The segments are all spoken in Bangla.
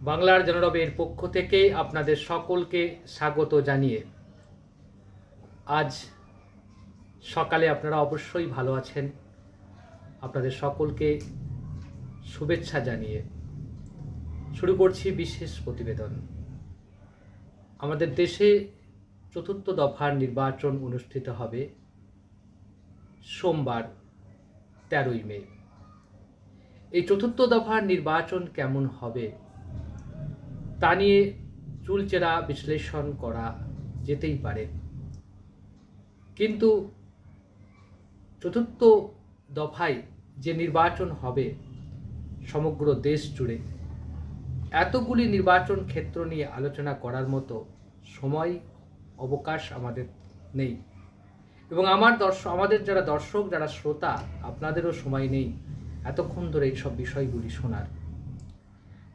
বাংলার জনরবের পক্ষ থেকে আপনাদের সকলকে স্বাগত জানিয়ে আজ সকালে আপনারা অবশ্যই ভালো আছেন। আপনাদের সকলকে শুভেচ্ছা জানিয়ে শুরু করছি বিশেষ প্রতিবেদন। আমাদের দেশে চতুর্থ দফার নির্বাচন অনুষ্ঠিত হবে সোমবার, তেরোই মে। এই চতুর্থ দফার নির্বাচন কেমন হবে তা নিয়ে চুলচেরা বিশ্লেষণ করা যেতেই পারে। কিন্তু চতুর্থ দফায় যে নির্বাচন হবে সমগ্র দেশ জুড়ে, এতগুলি নির্বাচন ক্ষেত্র নিয়ে আলোচনা করার মতো সময়, অবকাশ আমাদের নেই। এবং আমার দর্শক আমাদের যারা দর্শক, যারা শ্রোতা, আপনাদেরও সময় নেই এতক্ষণ ধরে এইসব বিষয়গুলি শোনার।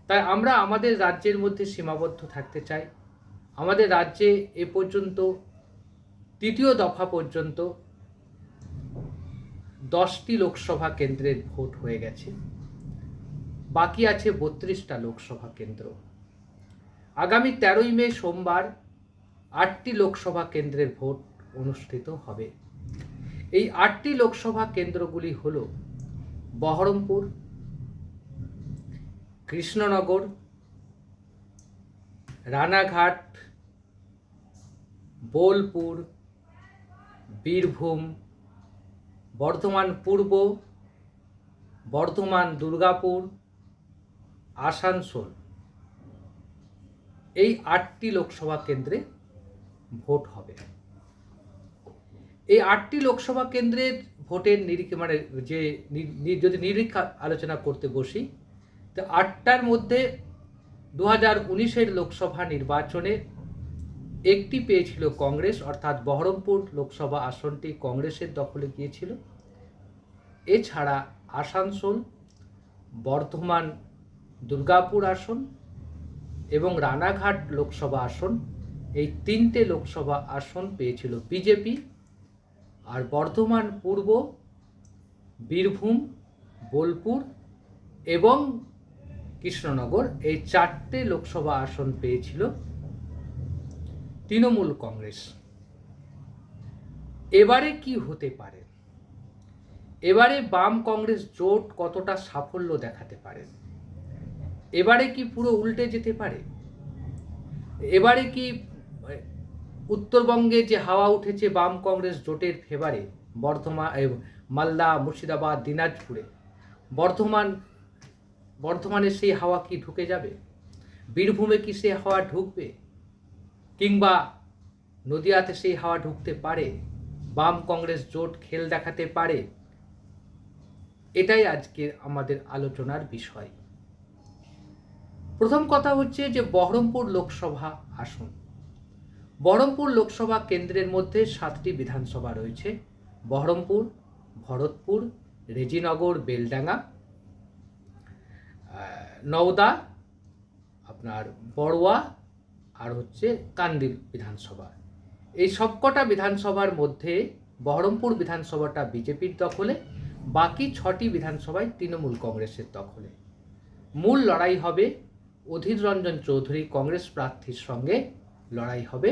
তাই আমরা আমাদের রাজ্যের মধ্যে সীমাবদ্ধ থাকতে চাই। আমাদের রাজ্যে এ পর্যন্ত, তৃতীয় দফা পর্যন্ত দশটি লোকসভা কেন্দ্রের ভোট হয়ে গেছে। বাকি আছে বত্রিশটা লোকসভা কেন্দ্র। আগামী তেরোই মে সোমবার আটটি লোকসভা কেন্দ্রের ভোট অনুষ্ঠিত হবে। এই আটটি লোকসভা কেন্দ্রগুলি হল বহরমপুর কৃষ্ণনগর, রানাঘাট, বোলপুর, বীরভূম, বর্ধমান পূর্ব, বর্ধমান দুর্গাপুর, আসানসোল। এই আটটি লোকসভা কেন্দ্রে ভোট হবে। এই আটটি লোকসভা কেন্দ্রের ভোটের নিরীক্ষা মানে যে যদি নিরীক্ষা আলোচনা করতে বসি তো আটটার মধ্যে দু হাজার উনিশের লোকসভা নির্বাচনে একটি পেয়েছিল কংগ্রেস, অর্থাৎ বহরমপুর লোকসভা আসনটি কংগ্রেসের দখলে গিয়েছিল। এছাড়া আসানসোল, বর্ধমান দুর্গাপুর আসন এবং রানাঘাট লোকসভা আসন, এই তিনটে লোকসভা আসন পেয়েছিল বিজেপি। আর বর্ধমান পূর্ব, বীরভূম, বোলপুর এবং কৃষ্ণনগর এই চারটে লোকসভা আসন পেয়েছিল তৃণমূল কংগ্রেস। এবারে কি হতে পারে? এবারে বাম কংগ্রেস জোট কতটা সাফল্য দেখাতে পারে? এবারে কি পুরো উল্টে যেতে পারে? এবারে কি উত্তরবঙ্গে যে হাওয়া উঠেছে বাম কংগ্রেস জোটের ফেভারে, বর্ধমান মালদা, মুর্শিদাবাদ, দিনাজপুরে, বর্ধমান বর্ধমানে সেই হাওয়া কি ঢুকে যাবে? বীরভূমে কি সেই হাওয়া ঢুকবে? কিংবা নদিয়াতে সেই হাওয়া ঢুকতে পারে? বাম কংগ্রেস জোট খেল দেখাতে পারে? এটাই আজকে আমাদের আলোচনার বিষয়। প্রথম কথা হচ্ছে যে বহরমপুর লোকসভা আসন। বহরমপুর লোকসভা কেন্দ্রের মধ্যে সাতটি বিধানসভা রয়েছে। বহরমপুর, ভরতপুর, রেজিনগর, বেলডাঙ্গা। নওদা, আপনার বড়োয়া আর হচ্ছে কান্দিল বিধানসভা। এই সবকটা বিধানসভার মধ্যে বহরমপুর বিধানসভাটা বিজেপির দখলে, বাকি ছটি বিধানসভায় তৃণমূল কংগ্রেসের দখলে। মূল লড়াই হবে অধীর রঞ্জন চৌধুরী কংগ্রেস প্রার্থীর সঙ্গে, লড়াই হবে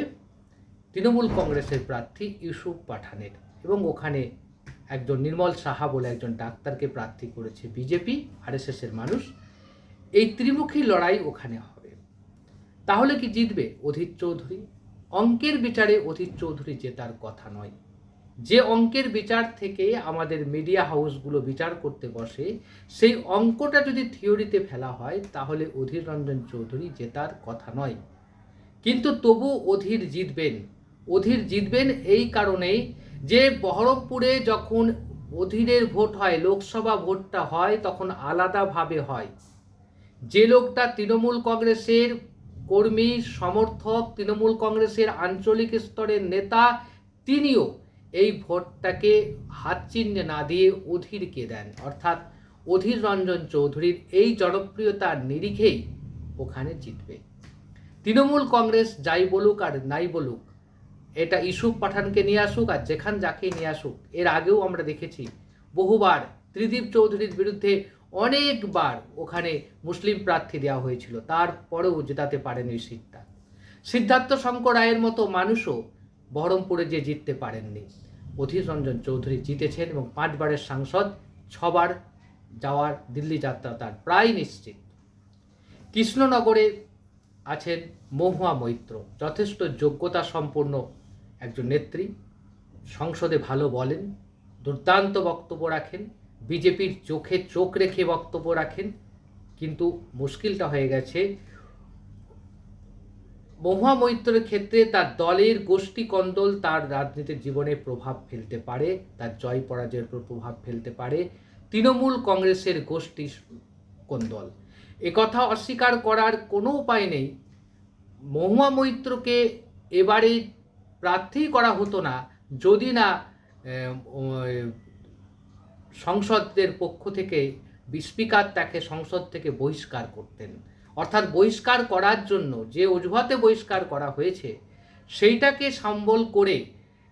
তৃণমূল কংগ্রেসের প্রার্থী ইউসুফ পাঠানের এবং ওখানে একজন নির্মল সাহা বলে একজন ডাক্তারকে প্রার্থী করেছে বিজেপি, আরএসএসের মানুষ। এই ত্রিমুখী লড়াই ওখানে হবে। তাহলে কি জিতবে অধীর চৌধুরী? অঙ্কের বিচারে অধীর চৌধুরী জেতার কথা নয়। যে অঙ্কের বিচার থেকে আমাদের মিডিয়া হাউসগুলো বিচার করতে বসে, সেই অঙ্কটা যদি থিওরিতে ফেলা হয়, তাহলে অধীর রঞ্জন চৌধুরী জেতার কথা নয়। কিন্তু তবু অধীর জিতবেন। অধীর জিতবেন এই কারণেই যে বহরমপুরে যখন অধীরের ভোট হয়, লোকসভা ভোটটা হয়, তখন আলাদাভাবে হয়। যে লোকটা তৃণমূল কংগ্রেসের কর্মী, সমর্থক, তৃণমূল কংগ্রেসের আঞ্চলিক স্তরের নেতা, তিনিও এই ভোটটাকে হাত হাতচিহ্নে না দিয়ে অধীরকে দেন। অর্থাৎ অধীর রঞ্জন চৌধুরীর এই জনপ্রিয়তার নিরিখেই ওখানে জিতবে। তৃণমূল কংগ্রেস যাই বলুক আর নাই বলুক, এটা ইস্যুফ পাঠানকে নিয়ে আসুক আর যেখান যাকে নিয়ে আসুক, এর আগেও আমরা দেখেছি বহুবার ত্রিদীপ চৌধুরীর বিরুদ্ধে অনেকবার ওখানে মুসলিম প্রার্থী দেওয়া হয়েছিল, তারপরেও জেতাতে পারেনি সিদ্ধার্থ। সিদ্ধার্থ শঙ্কর রায়ের মতো মানুষও বহরমপুরে যে জিততে পারেননি। অধীর রঞ্জন চৌধুরী জিতেছেন এবং পাঁচবারের সাংসদ, ছবার যাওয়ার দিল্লি যাত্রা তার প্রায় নিশ্চিত। কৃষ্ণনগরে আছেন মহুয়া মৈত্র, যথেষ্ট যোগ্যতা সম্পন্ন একজন নেত্রী। সংসদে ভালো বলেন, দুর্দান্ত বক্তব্য রাখেন। বিজেপির চোখে চোখ রেখে বক্তব্য রাখেন, কিন্তু মুশকিলটা হয়ে গেছে। মহুয়া মৈত্রের ক্ষেত্রে তার দলের গোষ্ঠী কন্দল তার রাজনীতির জীবনে প্রভাব ফেলতে পারে, তার জয় পরাজয়ের উপর প্রভাব ফেলতে পারে। তৃণমূল কংগ্রেসের গোষ্ঠী কোন্দল। একথা অস্বীকার করার কোনো উপায় নেই। মহুয়া মৈত্রকে এবারে প্রার্থী করা হতো না, যদি না সংসদের পক্ষ থেকে স্পিকার তাকে সংসদ থেকে বহিষ্কার করতেন। অর্থাৎ বহিষ্কার করার জন্য যে অজুহাতে বহিষ্কার করা হয়েছে, সেইটাকে সম্বল করে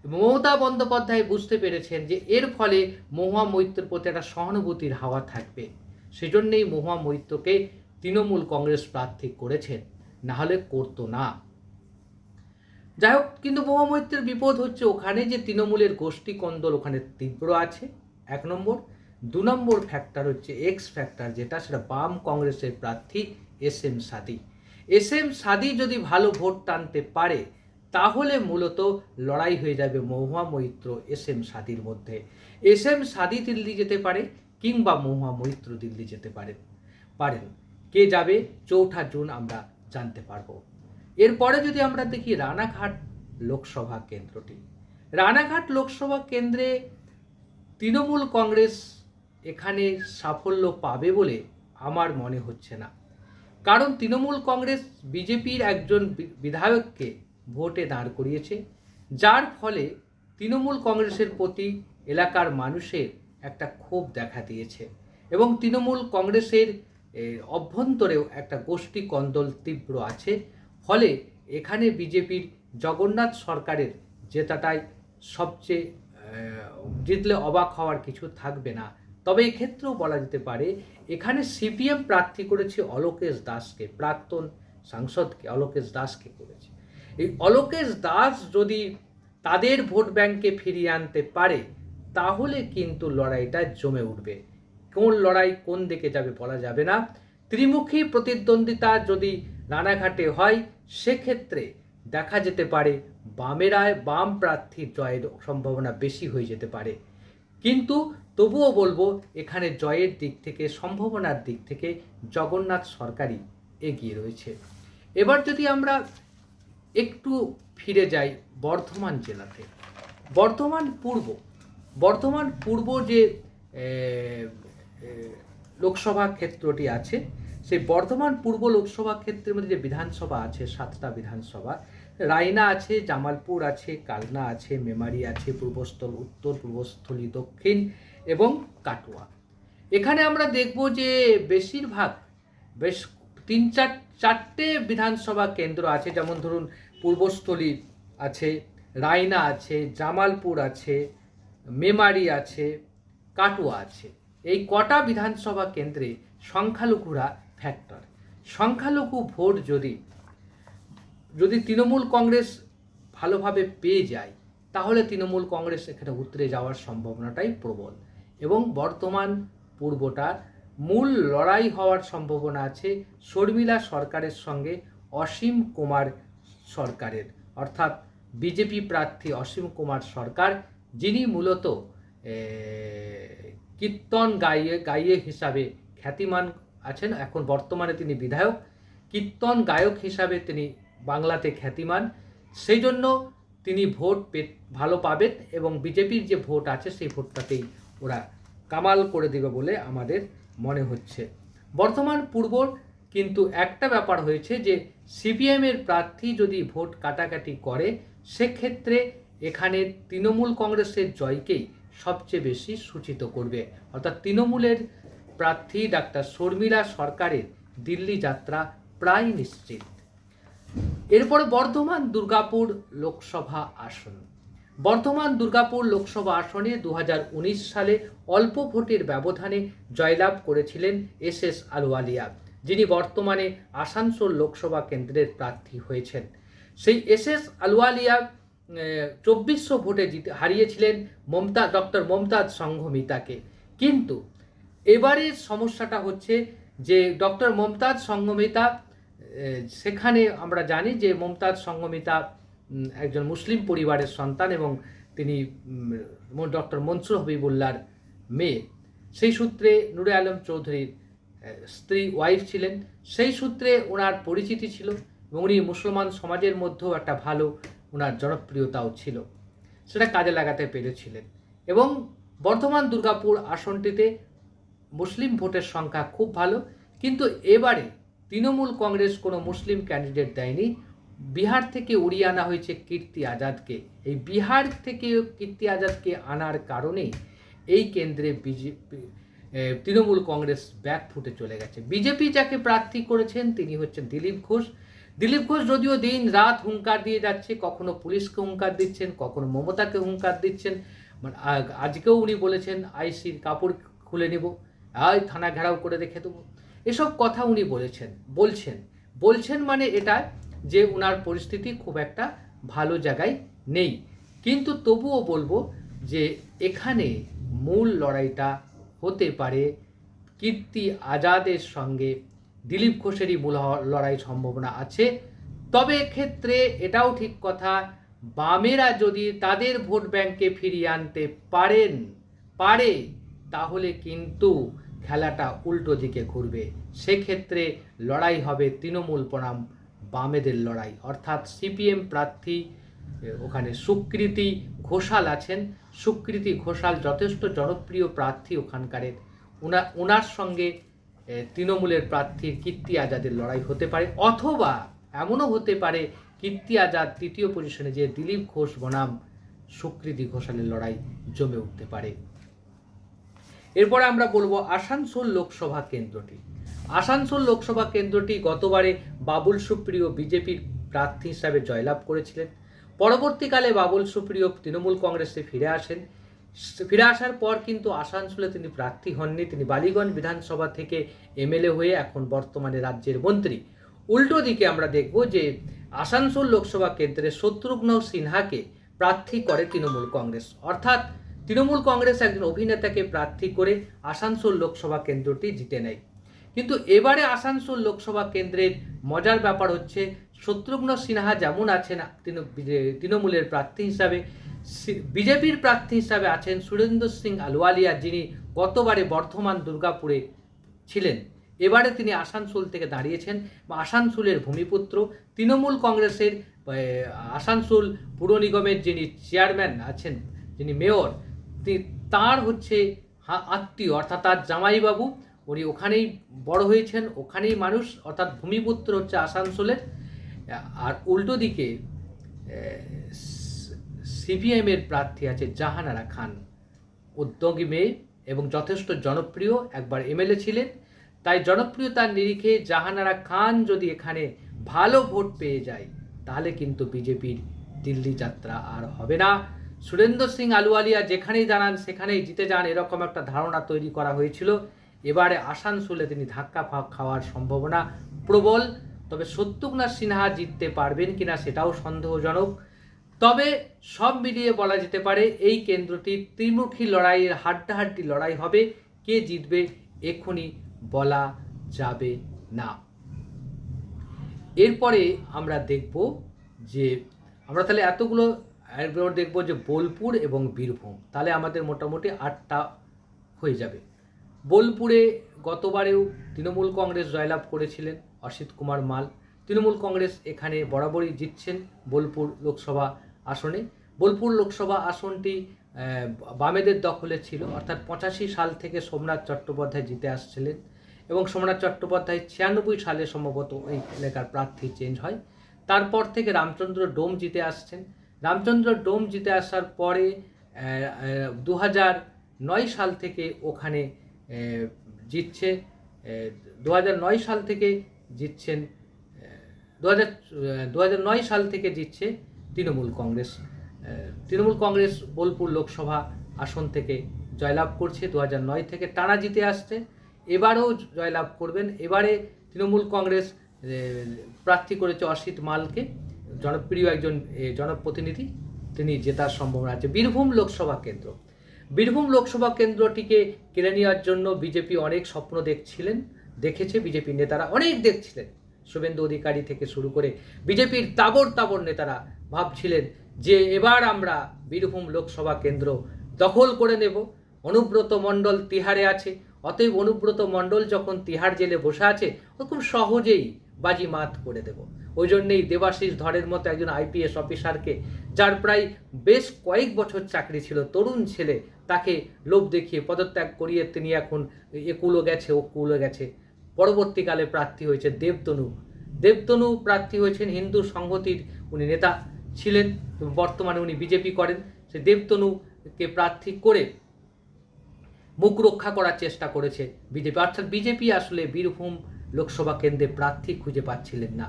মমতা বন্দ্যোপাধ্যায় বুঝতে পেরেছেন যে এর ফলে মহুয়া মৈত্রের প্রতি একটা সহানুভূতির হাওয়া থাকবে। সেজন্যই মহুয়া মৈত্রকে তৃণমূল কংগ্রেস প্রার্থী করেছেন, না হলে করতো না। যাই হোক, কিন্তু মহুয়া মৈত্রের বিপদ হচ্ছে ওখানে যে তৃণমূলের গোষ্ঠী কন্দল ওখানে তীব্র আছে। এক নম্বর। দু নম্বর ফ্যাক্টর হচ্ছে এক্স ফ্যাক্টর যেটা সেটা বাম কংগ্রেসের প্রার্থী S M Sadi. S M Sadi যদি ভালো ভোট টানতে পারে, তাহলে মূলত লড়াই হয়ে যাবে মহুয়া মৈত্র এস এম সাদির মধ্যে। এস এম সাদি দিল্লি যেতে পারে কিংবা মহুয়া মৈত্র দিল্লি যেতে পারেন পারেন। কে যাবে? চৌঠা জুন আমরা জানতে পারব। এরপরে যদি আমরা দেখি রানাঘাট লোকসভা কেন্দ্রটি। রানাঘাট লোকসভা কেন্দ্রে তৃণমূল কংগ্রেস এখানে সাফল্য পাবে বলে আমার মনে হচ্ছে না। কারণ তৃণমূল কংগ্রেস বিজেপির একজন বিধায়ককে ভোটে দাঁড় করিয়েছে, যার ফলে তৃণমূল কংগ্রেসের প্রতি এলাকার মানুষের একটা ক্ষোভ দেখা দিয়েছে এবং তৃণমূল কংগ্রেসের অভ্যন্তরেও একটা গোষ্ঠী কন্দল তীব্র আছে। ফলে এখানে বিজেপির জগন্নাথ সরকারের জেতাটাই সবচেয়ে জিতলে অবাক হওয়ার কিছু থাকবে না। তবে এক্ষেত্রেও বলা যেতে পারে, এখানে সিপিএম প্রার্থী করেছে অলোকেশ দাসকে, প্রাক্তন সাংসদকে, অলোকেশ দাসকে করেছে। এই অলোকেশ দাস যদি তাদের ভোট ব্যাংকে ফিরিয়ে আনতে পারে, তাহলে কিন্তু লড়াইটা জমে উঠবে। কোন লড়াই কোন দিকে যাবে বলা যাবে না। ত্রিমুখী প্রতিদ্বন্দ্বিতা যদি রানাঘাটে হয়, সেক্ষেত্রে দেখা যেতে পারে। বামেরায় বাম প্রার্থীর জয়ের সম্ভাবনা বেশি হয়ে যেতে পারে। কিন্তু তবুও বলব, এখানে জয়ের দিক থেকে, সম্ভাবনার দিক থেকে জগন্নাথ সরকারই এগিয়ে রয়েছে। এবার যদি আমরা একটু ফিরে যাই বর্ধমান জেলাতে। বর্ধমান পূর্ব বর্ধমান পূর্ব যে লোকসভা ক্ষেত্রটি আছে, সেই বর্ধমান পূর্ব লোকসভা ক্ষেত্রের মধ্যে যে বিধানসভা আছে, সাতটা বিধানসভা রায়না আছে, জামালপুর আছে, কালনা আছে, মেমারি আছে, পূর্বস্থল, উত্তর, পূর্বস্থলী, দক্ষিণ এবং কাটোয়া। এখানে আমরা দেখব যে বেশিরভাগ বেশ তিন চার, চারটে বিধানসভা কেন্দ্র আছে। যেমন ধরুন, পূর্বস্থলী আছে রায়না আছে, জামালপুর আছে, মেমারি আছে, কাটোয়া আছে। এই কটা বিধানসভা কেন্দ্রে সংখ্যালঘুরা ফ্যাক্টর সংখ্যালঘু ভোট যদি যদি তৃণমূল কংগ্রেস ভালোভাবে পেয়ে যায়, তাহলে তৃণমূল কংগ্রেস এখানে উতরে যাওয়ার সম্ভাবনাটাই প্রবল। এবং বর্তমান পূর্বটার মূল লড়াই হওয়ার সম্ভাবনা আছে শর্মিলা সরকারের সঙ্গে অসীম কুমার সরকারের। অর্থাৎ বিজেপি প্রার্থী অসীম কুমার সরকার, যিনি মূলত কীর্তন গাইয়ে গাইয়ে হিসাবে খ্যাতিমান আছেন। এখন বর্তমানে তিনি বিধায়ক। কীর্তন গায়ক হিসাবে তিনি বাংলাতে খ্যাতিমান। সেই জন্য তিনি ভোট পে ভালো পাবেন এবং বিজেপির যে ভোট আছে সেই ভোটটাকেই ওরা কামাল করে দেবে বলে আমাদের মনে হচ্ছে। বর্তমান পূর্ব কিন্তু একটা ব্যাপার হয়েছে যে সিপিএমের প্রার্থী যদি ভোট কাটাকাটি করে, সেক্ষেত্রে এখানে তৃণমূল কংগ্রেসের জয়কেই সবচেয়ে বেশি সূচিত করবে। অর্থাৎ তৃণমূলের প্রার্থী ডাক্তার শর্মিলা সরকারের দিল্লি যাত্রা প্রায় নিশ্চিত। এরপরে বর্ধমান দুর্গাপুর লোকসভা আসন। বর্ধমান দুর্গাপুর লোকসভা আসনে দু হাজার উনিশ সালে অল্প ভোটের ব্যবধানে জয়লাভ করেছিলেন এস এস আলওয়ালিয়া, যিনি বর্তমানে আসানসোল লোকসভা কেন্দ্রের প্রার্থী হয়েছেন। সেই এস এস আলওয়ালিয়া চব্বিশশো ভোটে জিতে, হারিয়েছিলেন মমতা, ডক্টর মমতাজ সংঘমিতাকে কিন্তু এবারের সমস্যাটা হচ্ছে যে, ডক্টর মমতাজ সংঘমিতা সেখানে আমরা জানি যে মমতাজ সঙ্গমিতা একজন মুসলিম পরিবারের সন্তান এবং তিনি ডক্টর মনসুর হবিবুল্লার মেয়ে। সেই সূত্রে নুরে আলম চৌধুরীর স্ত্রী ওয়াইফ ছিলেন। সেই সূত্রে ওনার পরিচিতি ছিল এবং উনি মুসলমান সমাজের মধ্যেও একটা ভালো ওনার জনপ্রিয়তাও ছিল। সেটা কাজে লাগাতে পেরেছিলেন। এবং বর্ধমান দুর্গাপুর আসনটিতে মুসলিম ভোটের সংখ্যা খুব ভালো। কিন্তু এবারে তৃণমূল কংগ্রেস কোনো মুসলিম ক্যান্ডিডেট দেয়নি। বিহার থেকে উড়িয়ে আনা হয়েছে কীর্তি আজাদকে। এই বিহার থেকে কীর্তি আজাদকে আনার কারণে এই কেন্দ্রে বিজেপি তৃণমূল কংগ্রেস ব্যাক ফুটে চলে গেছে। বিজেপি যাকে প্রার্থী করেছেন তিনি হচ্ছেন দিলীপ ঘোষ। দিলীপ ঘোষ যদিও দিন রাত হুঙ্কার দিয়ে যাচ্ছে, কখনো পুলিশকে হুঙ্কার দিচ্ছেন, কখনো মমতাকে হুঙ্কার দিচ্ছেন। মানে আজকেও উনি বলেছেন আইসির কাপড় খুলে নেব। আয়, থানা ঘেরাও করে রেখে দেবো। এসব কথা উনি বলেছেন, বলছেন। বলছেন মানে এটা যে ওনার পরিস্থিতি খুব একটা ভালো জায়গায় নেই। কিন্তু তবুও বলব যে এখানে মূল লড়াইটা হতে পারে কীর্তি আজাদের সঙ্গে। দিলীপ ঘোষেরই মূল লড়াই সম্ভাবনা আছে। তবে এক্ষেত্রে এটাও ঠিক কথা, বামেরা যদি তাদের ভোট ব্যাংকে ফিরিয়ে আনতে পারেন, পারে, তাহলে কিন্তু খেলাটা উল্টো দিকে ঘুরবে। সেক্ষেত্রে লড়াই হবে তৃণমূল বনাম বামেদের লড়াই। অর্থাৎ সিপিএম প্রার্থী ওখানে সুকৃতি ঘোষাল আছেন। সুকৃতি ঘোষাল যথেষ্ট জনপ্রিয় প্রার্থী ওখানকারের ওনা ওনার সঙ্গে তৃণমূলের প্রার্থী কীর্তি আজাদের লড়াই হতে পারে। অথবা এমনও হতে পারে, কীর্তি আজাদ তৃতীয় পজিশনে যে দিলীপ ঘোষ বনাম সুকৃতি ঘোষালের লড়াই জমে উঠতে পারে। এরপরে আমরা বলব আসানসোল লোকসভা কেন্দ্রটি। আসানসোল লোকসভা কেন্দ্রটি গতবারে বাবুল সুপ্রিয় বিজেপির প্রার্থী হিসাবে জয়লাভ করেছিলেন। পরবর্তীকালে বাবুল সুপ্রিয় তৃণমূল কংগ্রেসে ফিরে আসেন। ফিরে আসার পর কিন্তু আসানসোলে তিনি প্রার্থী হননি। তিনি বালিগঞ্জ বিধানসভা থেকে এমএলএ হয়ে এখন বর্তমানে রাজ্যের মন্ত্রী। উল্টো দিকে আমরা দেখব যে আসানসোল লোকসভা কেন্দ্রে শত্রুঘ্ন সিনহাকে প্রার্থী করে তৃণমূল কংগ্রেস। অর্থাৎ তৃণমূল কংগ্রেস একজন অভিনেতাকে প্রার্থী করে আসানসোল লোকসভা কেন্দ্রটি জিতে নেয়। কিন্তু এবারে আসানসোল লোকসভা কেন্দ্রের মজার ব্যাপার হচ্ছে, শত্রুঘ্ন সিনহা যেমন আছেন তৃণমূলের প্রার্থী হিসাবে বিজেপির প্রার্থী হিসাবে আছেন সুরেন্দ্র সিং আলওয়ালিয়া, যিনি গতবারে বর্ধমান দুর্গাপুরে ছিলেন। এবারে তিনি আসানসোল থেকে দাঁড়িয়েছেন। বা আসানসোলের ভূমিপুত্র, তৃণমূল কংগ্রেসের আসানসোল পুর নিগমের যিনি চেয়ারম্যান আছেন, যিনি মেয়র তার হচ্ছে আত্মীয়, অর্থাৎ তার জামাইবাবু, উনি ওখানেই বড় হয়েছেন, ওখানেই মানুষ, অর্থাৎ ভূমিপুত্র হচ্ছে আসানসোলের আর উল্টো দিকে সিপিএমের প্রার্থী আছে জাহানারা খান, উদ্যোগী মেয়ে এবং যথেষ্ট জনপ্রিয়, একবার এমএলএ ছিলেন। তাই জনপ্রিয়তার নিরিখে জাহানারা খান যদি এখানে ভালো ভোট পেয়ে যায়, তাহলে কিন্তু বিজেপির দিল্লি যাত্রা আর হবে না। সুরেন্দ্র সিং আলুয়ালিয়া যেখানেই দাঁড়ান, সেখানেই জিতে যান এরকম একটা ধারণা তৈরি করা হয়েছিল। এবারে আসানসোলে তিনি ধাক্কা খাওয়ার সম্ভাবনা প্রবল। তবে সত্যুঘ্না সিনহা জিততে পারবেন কিনা সেটাও সন্দেহজনক। তবে সব মিলিয়ে বলা যেতে পারে, এই কেন্দ্রটি ত্রিমুখী লড়াইয়ের হাড্ডাহাড্ডি লড়াই হবে। কে জিতবে এক্ষুনি বলা যাবে না। এরপরে আমরা দেখব যে আমরা তাহলে এতগুলো এরপর দেখব যে বোলপুর এবং বীরভূম, তাহলে আমাদের মোটামুটি আটটা হয়ে যাবে। বোলপুরে গতবারেও তৃণমূল কংগ্রেস জয়লাভ করেছিলেন অসিত কুমার মাল। তৃণমূল কংগ্রেস এখানে বরাবরই জিতছেন বোলপুর লোকসভা আসনে। বোলপুর লোকসভা আসনটি বামেদের দখলে ছিল, অর্থাৎ পঁচাশি সাল থেকে সোমনাথ চট্টোপাধ্যায় জিতে আসছিলেন এবং সোমনাথ চট্টোপাধ্যায় ছিয়ানব্বই সালে সম্ভবত ওই এলাকার প্রার্থী চেঞ্জ হয়। তারপর থেকে রামচন্দ্র ডোম জিতে আসছেন। রামচন্দ্র ডোম জিতে আসার পরে দু নয় সাল থেকে ওখানে জিতছে দু নয় সাল থেকে জিতছেন দু নয় সাল থেকে জিতছে তৃণমূল কংগ্রেস তৃণমূল কংগ্রেস বোলপুর লোকসভা আসন থেকে জয়লাভ করছে দু নয় থেকে টানা জিতে আসছে, এবারেও জয়লাভ করবেন। এবারে তৃণমূল কংগ্রেস প্রার্থী করেছে অসিত মালকে। জনপ্রিয় একজন জনপ্রতিনিধি, তিনি জেতার সম্ভাবনা আছে। বীরভূম লোকসভা কেন্দ্র। বীরভূম লোকসভা কেন্দ্রটিকে কেড়ে নেওয়ার জন্য বিজেপি অনেক স্বপ্ন দেখছিলেন, দেখেছে বিজেপি নেতারা, অনেক দেখছিলেন। শুভেন্দু অধিকারী থেকে শুরু করে বিজেপির তাবর তাবর নেতারা ভাবছিলেন যে এবার আমরা বীরভূম লোকসভা কেন্দ্র দখল করে নেব। অনুব্রত মণ্ডল তিহারে আছে। অতএব অনুব্রত মণ্ডল যখন তিহার জেলে বসে আছে, ও খুব সহজেই বাজি মাত করে দেব। ওই জন্যেই দেবাশিস ধরের মতো একজন আইপিএস অফিসারকে, যার প্রায় বেশ কয়েক বছর চাকরি ছিল, তরুণ ছেলে, তাকে লোভ দেখিয়ে পদত্যাগ করিয়ে তিনি এখন একুলো গেছে ও কুলো গেছে। পরবর্তীকালে প্রার্থী হয়েছে দেবতনু। দেবতনু প্রার্থী হয়েছেন হিন্দু সংহতির উনি নেতা ছিলেন বর্তমানে উনি বিজেপি করেন। সে দেবতনুকে প্রার্থী করে মুখ রক্ষা করার চেষ্টা করেছে বিজেপি। অর্থাৎ বিজেপি আসলে বীরভূম লোকসভা কেন্দ্রে প্রার্থী খুঁজে পাচ্ছিলেন না।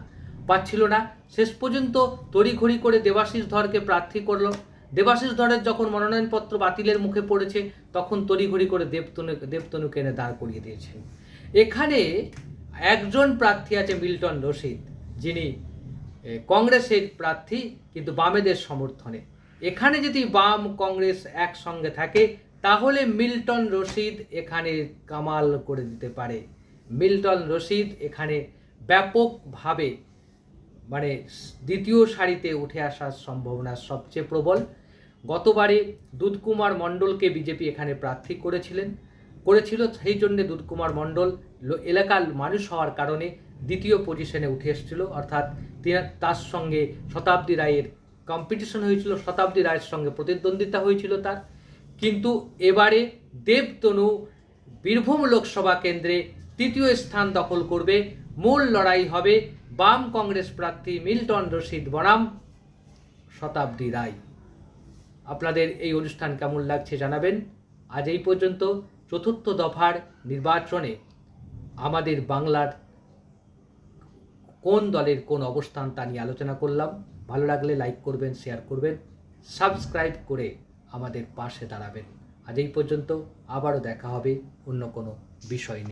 পাচ্ছিল না। শেষ পর্যন্ত তড়িঘড়ি করে দেবাশিস ধরকে প্রার্থী করল। দেবাশিস ধরের যখন মনোনয়নপত্র বাতিলের মুখে পড়েছে, তখন তড়িঘড়ি করে দেবতনু, দেবতনুকে এনে দাঁড় করিয়ে দিয়েছেন। এখানে একজন প্রার্থী আছে মিল্টন রশিদ, যিনি কংগ্রেসের প্রার্থী, কিন্তু বামেদের সমর্থনে। এখানে যদি বাম কংগ্রেস একসঙ্গে থাকে, তাহলে মিল্টন রশিদ এখানে কামাল করে দিতে পারে। মিল্টন রশিদ এখানে ব্যাপকভাবে মানে দ্বিতীয় সারিতে উঠে আসার সম্ভাবনা সবচেয়ে প্রবল। গতবারে দুধকুমার মণ্ডলকে বিজেপি এখানে প্রার্থী করেছিলেন। করেছিল সেই জন্যে দুধকুমার মণ্ডল এলাকার মানুষ হওয়ার কারণে দ্বিতীয় পজিশনে উঠে এসেছিল। অর্থাৎ তার সঙ্গে শতাব্দী রায়ের কম্পিটিশন হয়েছিল, শতাব্দী রায়ের সঙ্গে প্রতিদ্বন্দ্বিতা হয়েছিল তার। কিন্তু এবারে দেবতনু বীরভূম লোকসভা কেন্দ্রে তৃতীয় স্থান দখল করবে, মূল লড়াই হবে বাম কংগ্রেস প্রার্থী মিল্টন রশিদ বনাম শতাব্দী রায়। আপনাদের এই অনুষ্ঠান কেমন লাগছে জানাবেন। আজ এই পর্যন্ত চতুর্থ দফার নির্বাচনে আমাদের বাংলার কোন দলের কোন অবস্থান তা নিয়ে আলোচনা করলাম। ভালো লাগলে লাইক করবেন, শেয়ার করবেন, সাবস্ক্রাইব করে আমাদের পাশে দাঁড়াবেন। আজ এই পর্যন্ত আবারও দেখা হবে অন্য কোনো বিষয় নিয়ে।